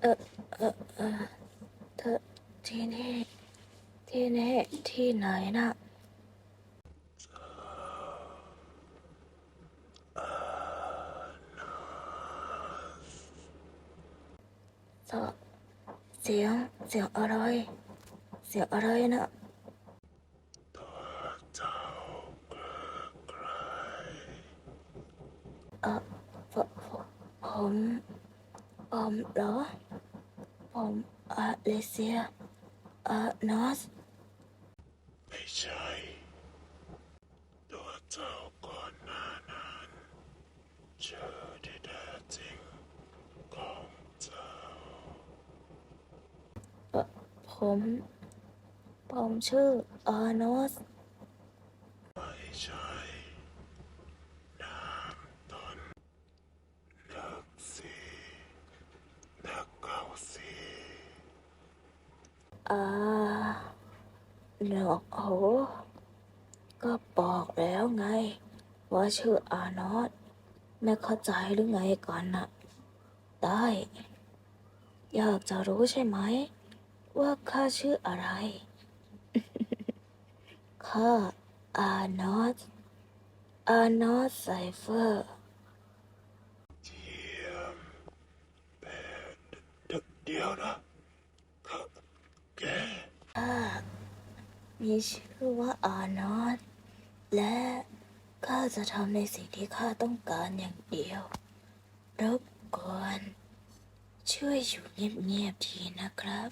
เออเออเออเธอที่นี่ที่นี่ที่ไหนนะเสียงเสียงเสียงอะไร เสียงอะไรนะเออผมผมเหรอ ผมอาเลเซียเออนอสไม่ใช่ตัวเจ้าก่อนหน้านั้นชื่อที่แท้จริงของเจ้า ผม ผมชื่ออานอสไม่ใช่นามตนนักสีนักเก่าสี อ่านอะโหก็บอกแล้วไง ว่าชื่ออานอสไม่เข้าใจหรือไงก่อนน่ะได้ อยากจะรู้ใช่ไหม ว่าข้าชื่ออะไร ข้าอานอสอานอสไซเฟอร์เทียมแต่เดี๋ยวนะข้าแก ข้า มีชื่อว่าอานอสและข้าจะทำในสิ่งที่ข้าต้องการอย่างเดียว รบกวน ช่วยอยู่เงียบๆทีนะครับ